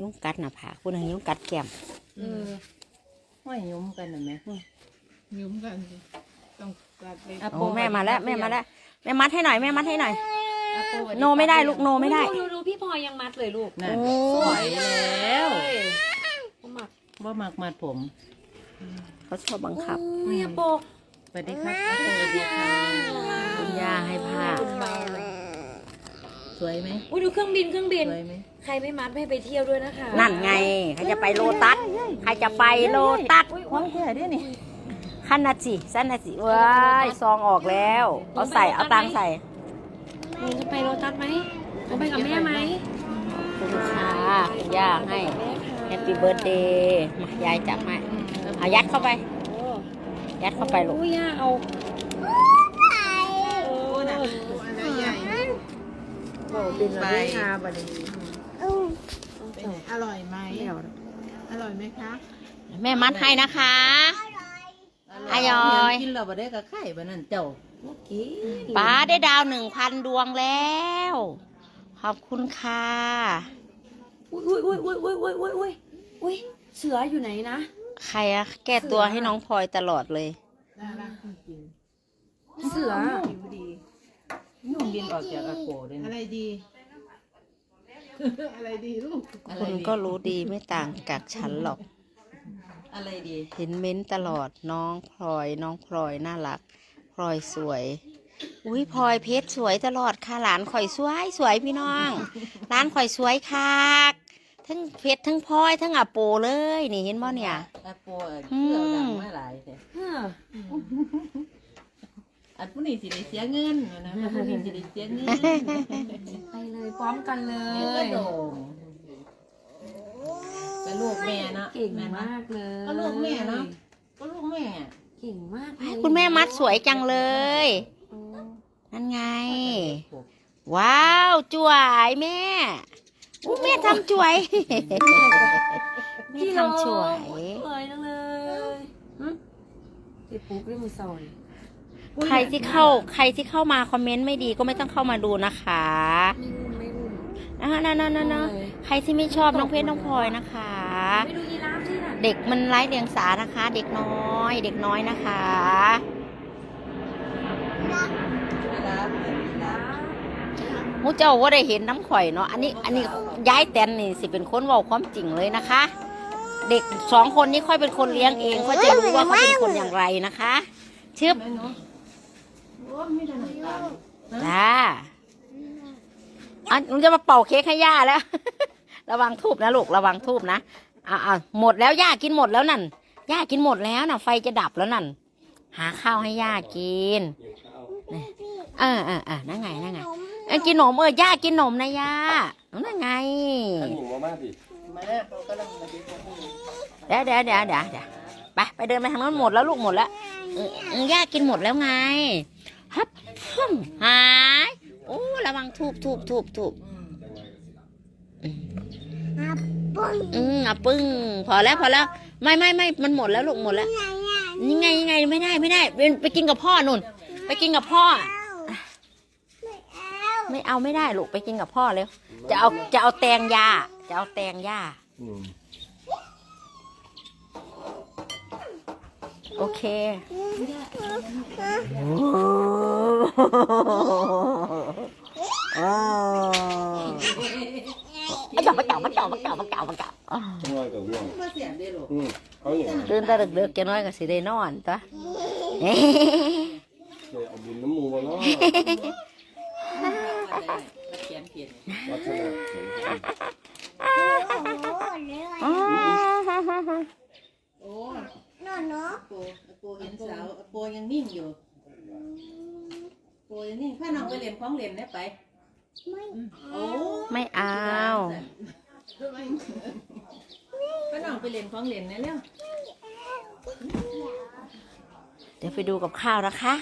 ยุงกัดหน้าผากผู้หนึงยุงกัดแก้มเออห้อยยุ้มกันน่ะแม่ยุ่มกันสิต้องกัดเลยะโอ้แม่มาแล้วแม่มาแล้วแม่มัดให้หน่อยแม่มัดให้หน่อยอะโปสวัสโนไม่ได้ลูกโนไม่ได้ดูดูดูพี่พลอยยังมัดเลยลูกน่ะโอ้สวยแล้วเขาหมักว่ามักมัดผมเขาชอบบังคับอุ้ยอะโปกสวัสดีครับอาโปสวัสดีค่ะคุณย่าให้ผ้าเบาเลย สวยไหมอุ้ยดูเครื่องบินเครื่องบิน สวยไหมใครไม่มัดไม่ให้ไปเที่ยวด้วยนะคะนั่นไงใครจะไปโลตัสใครจะไปโลตัสห้องแค่นี้นี่ขั้นนาจิสั้นนาจิว้ายซองออกแล้วเอาใส่เอาตังค์ใส่หนูจะไปโรตัสไหมหนูไปกับแม่ไหมขอบคุณค่ะคุณย่าให้แม่ค่ะแฮปปี้เบิร์ดเดย์มายายจับให้เอายัดเข้าไปโอ้ยัดเข้าไปลูกอุ้ยย่าเอา บินไปเป็นอร่อยไหมอร่อยไหมคะแม่มัดให้นะคะ อร่อย กินเราบ่ได้กับไข่บ้านั่นเจ้าโอเคป้าได้ดาวหนึ่งพันดวงแล้ว ขอบคุณค่ะอุ้ยอุ้ยอุ้ยอุ้ยอุ้ยอุ้ยอุ้ยอุ้ยอุ้ยเสืออยู่ไหนนะ ใครอะแก้ตัวให้น้องพลอยตลอดเลยน่ารักจริงเสือ ผิวดียุ่งบินออกจากอาโปเลยอะไรนะดี อะไรดีลูกอะไรคุณดีก็รู้ดีไม่ต่างจากฉันหรอก อะไรดีเห็นเม้นตลอดน้องพลอยน้องพลอยน่ารักพลอยสวย อุ้ยพลอยเพชรสวยตลอดค่ะหลานข่อยสวยสวยพี่น้อง ร้านข่อยสวยคักทั้งเพชรทั้งพลอยทั้งอาโปเลยนี่เห็นบ่เนี่ย อาโปอะเชื่อดังมาหลายแต่เฮ้อ อันผู้นี้สิได้เสียเงินนะผู้นี้สิได้เสียเงินไปเลยพร้อมกันเลเดี๋ยวก็ย โด่งก็ลูกแม่เนาะเก่งแม่นะ มากเลยก็ลูกแม่เนาะก็ลูกแม่อะเก่งมากเลยคุณแม่มัดสวยจังเลย โอ้นั่นไง ว้าวจวยแม่อุ๊ยแม่ทำจวย แม่ทำจวย สวยจังเลยหึติดปุ๊บด้วยมือซอย ใครที่เข้าใครที่เข้ามาคอมเมนต์ไม่ดีก็ไม่ต้องเข้ามาดูนะคะไม่รุ่นไม่รุ่นนะนะนะนะนะใครที่ไม่ชอบน้องเพชรน้องพลอยนะคะ ไม่ดูยีราฟที่น่ะเด็กมันไร้เดียงสานะคะ เด็กน้อย เด็กน้อยนะคะมูเจ้าว่าได้เห็นน้ำข่อยเนาะอันนี้อันนี้ย้ายแตนนี่สิเป็นคนเว่าความจริงเลยนะคะ เด็กสองคนนี้ค่อยเป็นคนเลี้ยงเองค่อยจะรู้ว่าเขาเป็นคนอย่างไรนะคะชึบ จ้าอันหนูจะมาเป่าเค้กให้ย่าแล้ว ระวังทูบนะลูกระวังทูบนะอ่าอ่าหมดแล้วย่ากินหมดแล้วนั่นย่ากินหมดแล้วน่ะ ไฟจะดับแล้วนั่น หาข้าวให้ย่ากินเออเออเออนั่นไงนั่นไงเอ้ยกินหนมเออย่ากินหนมนะย่านั่นไงเดี๋ยวเดี๋ยวเดี๋ยวเดี๋ยวเดี๋ยวไปไปเดินไปทางนั้นหมดแล้วลูกหมดแล้วย่ากินหมดแล้วไง ฮับฮึ่มหาย โอ้ระวังทูบทูบทูบทูบอืมอะปึ้ง พอแล้วพอแล้ว ไม่ไม่ไม่มันหมดแล้วลูกหมดแล้วนี่ไงยังไงไม่ได้ไม่ได้ไปไปกินกับพ่อนุ่น ไปกินกับพ่อ ไม่เอาไม่ได้ลูกไปกินกับพ่อเร็วจะเอาจะเอาแตงยาจะเอาแตงยา อืม โอเคมาจับมาจับมาจับมาจับมาจับมาจับจังหวะกับว่วงมาเสียงได้หรออืมเขาอย่างตื่นแต่ดึกๆจะน้อยก็สิได้นอนตัวเคยเอาบุญน้ำมูมาเนาะเขียนเขียนวัฒนาเขียนโอ้ โปโปเห็นสาวโปยังนิ่งอยู่ โปยังนิ่งถ้าน้องไปเรียนของเรียนได้ไปโอ้ไม่เอาถ้าน้องไปเรียนของเรียนได้แล้วเดี๋ยวไปดูกับข้าวนะคะ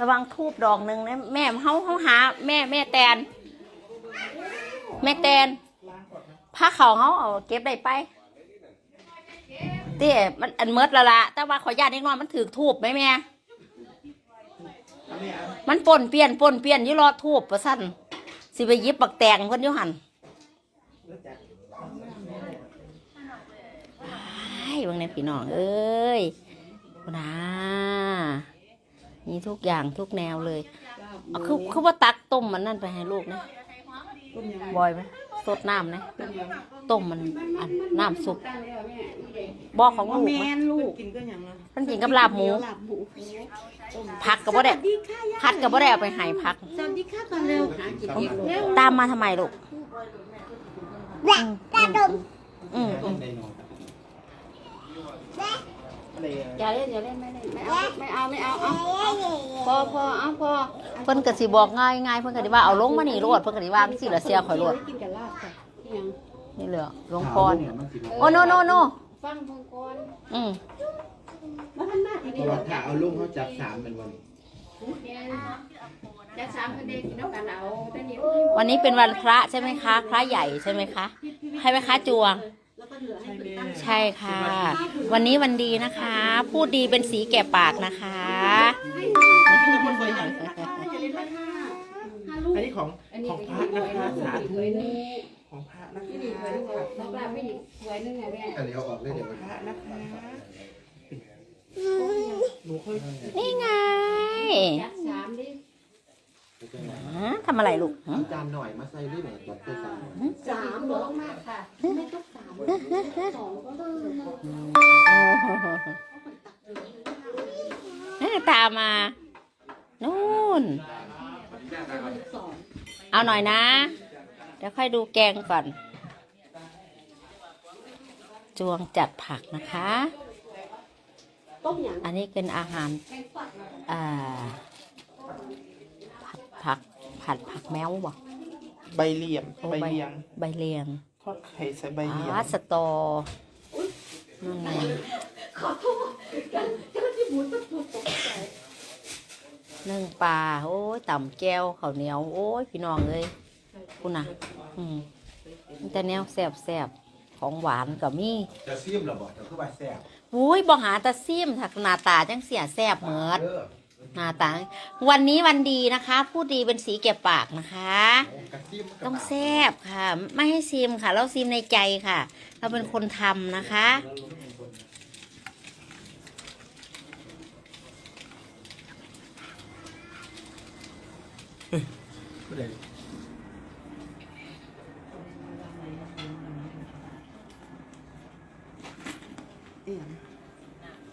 ระวังทูบดอกหนึ่งนะแม่เขาเขาหา แม่แม่แตน แม่แตนผ้าเขาวเขาเอาเก็บได้ไป เต้มันอันเมิดและละแต่ว่าขอญาตินิดหน่อยมันถือทูบไหมแม่ มันป่นเปลี่ยนป่นเปลี่ยนอยี่รอทูบประสั้นสิไปหยิบปักแตงเพิ่นยุหันไอ้เบางในพี่น้องเอ้ยนะนี่ทุกอย่างทุกแนวเลยเอาคือคือว่าตักต้มมันนั่นไปให้ลูกนะบอยไหม สดน้ำนะต้มมันอันน้ำซุปบอกของลูกแมไหมนลูกกินก็อย่างละมันกินกับลาบหมู ลาบหมูพักกับบ่ได้ดีค่ะย่าพัดกับบ่ได้เอาไปใหายพัก สวัสดีค่ะก่อนเร็วหากินอีกเร็วตามมาทำไมลูก อืมอืมอืม อย่าเล่นอย่าเล่นไม่เล่นไม่เอาไม่เอาไม่เอาเอาพอพอเอาพอเพิ่นก็สิบอกง่ายง่ายๆเพิ่นก็สิว่าเอาลงมานี่โลดเพิ่นก็สิว่าสิละเสียข่อยโลดกินกับลาบค่ะยังนี่เหลือหลวงพรโอ้โนโนโนฟังพงกรอืมมาทันมากอีกเพราะว่าถ้าเอาลุงเขาจับสามเป็นวันจะสามคนเด็กกินแล้วกันเอาแต่นี้วันนี้เป็นวันพระใช่ไหมคะ พระใหญ่ใช่ไหมคะใช่ไหมคะจวงแล้วก็เหลือให้คุณตั้งใช่ค่ะ วันนี้วันดีนะคะ พูดดีเป็นสีแก่ปากนะคะอย่าเล่นราคาห้าลูกอันนี้ของของพระนะคะสาธุสวยนึงของพระนะพี่ดีสวยนึงแล้วก็พี่ดีสวยนึงไงแม่อันนี้เอาออกเลยเดี๋ยวมันพระนะคะหนูค่อยนี่ไงยัดสามดิฮะทำอะไรลูกฮะจานหน่อยมาใส่ด้วยหน่อยจับไปสามสามเหรอมากค่ะไม่ต้อง สามสองก็ได้เอ้ยตามมานู่นสองเอาหน่อยนะ เดี๋ยวค่อยดูแกงก่อน จวงจัดผักนะคะต้มอย่างอันนี้เป็นอาหารอ่าผัดผักผัดผักแมวบ่ใบเหลี่ยมใบเลียง ใบเลียง ทอดไข่ใส่ใบเหลี่ยอ่ามสตอนั่นไงขอโทษกันเจ้าที่หมูต้องถูกตกใจนึ่งปลาโอ้ยต่ำแก้วข้าวเหนียว โอ้ยพี่น้องเอ้ยคุณน่ะ อืมมีแต่แนวแซ่บแซ่บๆของหวานกับมีจะซิมหรอบอกเดี๋ยวคือว่าแซ่บอุ้ยบ่หาตาซิมถักหน้าตาจังเสียแซ่บเหมิดเด้อ หน้าตาวันนี้วันดีนะคะ พูดดีเป็นสีแก่ปากนะคะะต้องแซบค่ะ ไม่ให้ซิมค่ะ เราซิมในใจค่ะ เราเป็นคนทำนะคะ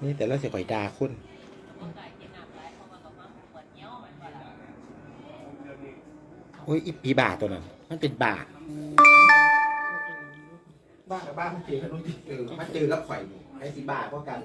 นี่แต่เราเสียข่อยดาคุณ โอ้ยอีปีบาทตัวนั้น มันเป็นบาทบ้ากับบ้านมันเจอกันรู้จิเจอมันเจอแล้วข่อยไอ้สีบาก็กัน